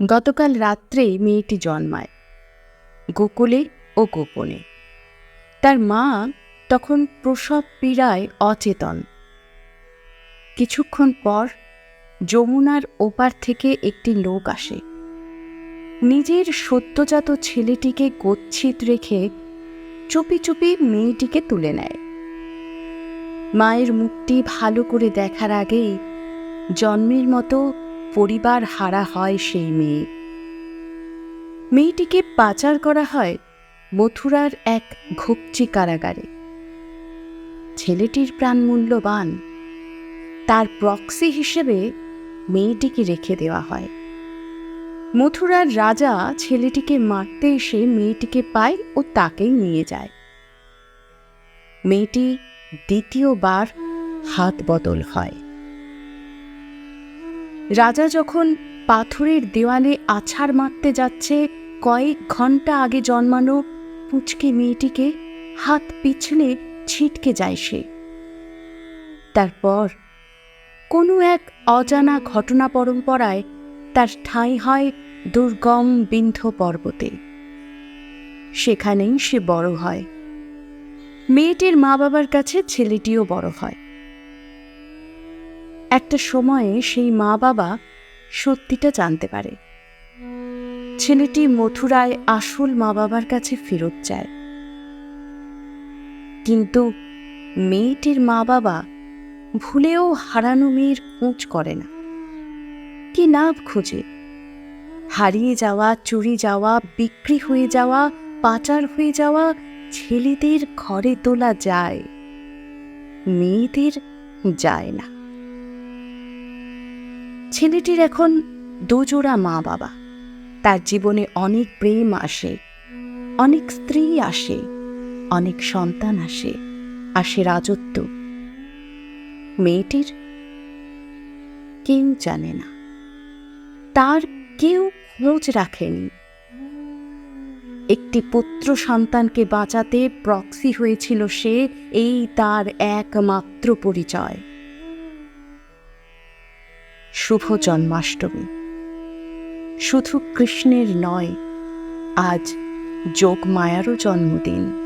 গতকাল রাত্রে মেয়েটি জন্মায়, গোকুলে ও গোপনে। তার মা তখন প্রসব পীড়ায় অচেতন। কিছুক্ষণ পর যমুনার ওপার থেকে একটি লোক আসে। নিজের সত্যজাত ছেলেটিকে গচ্ছিত রেখে চুপি চুপি মেয়েটিকে তুলে নেয়। মায়ের মুখটি ভালো করে দেখার আগেই জন্মের মতো পরিবার হারা হয় সেই মেয়ে। মেয়েটিকে পাচার করা হয় মথুরার এক ঘুপচি কারাগারে। ছেলেটির প্রাণ মূল্যবান। তার প্রক্সি হিসেবে মেয়েটিকে রেখে দেওয়া হয়। মথুরার রাজা ছেলেটিকে মারতে এসে মেয়েটিকে পায় ও তাকেই নিয়ে যায়। মেয়েটি দ্বিতীয়বার হাত বদল হয়। রাজা যখন পাথরের দেওয়ালে আছাড় মারতে যাচ্ছে, কয়েক ঘণ্টা আগে জন্মানো পুচকে মেয়েটিকে হাত পিছলে ছিটকে যায় সে। তারপর কোনো এক অজানা ঘটনা পরম্পরায় তার ঠাঁই হয় দুর্গম বিন্ধ পর্বতে। সেখানেই সে বড় হয়। মেয়েটির মা বাবার কাছে ছেলেটিও বড় হয়। একটা সময়ে সেই মা বাবা সত্যিটা জানতে পারে। ছেলেটি মথুরায় আসল মা বাবার কাছে ফেরত যায়। কিন্তু মেয়েটির মা বাবা ভুলেও হারানো মেয়ের খোঁজ করে না। কি লাভ খোঁজে? হারিয়ে যাওয়া, চুরি যাওয়া, বিক্রি হয়ে যাওয়া, পাচার হয়ে যাওয়া ছেলেদের ঘরে তোলা যায়, মেয়েদের যায় না। ছেলেটির এখন দুজোড়া মা বাবা। তার জীবনে অনেক প্রেম আসে, অনেক স্ত্রী আসে, অনেক সন্তান আসে আসে রাজত্ব। মেয়েটির কেউ জানে না। তার কেউ খোঁজ রাখেনি। একটি পুত্র সন্তানকে বাঁচাতে প্রক্সি হয়েছিল সে, এই তার একমাত্র পরিচয়। শুভ জন্মাষ্টমী। শুধু কৃষ্ণের নয় আজ যোগ মায়ারও জন্মদিন।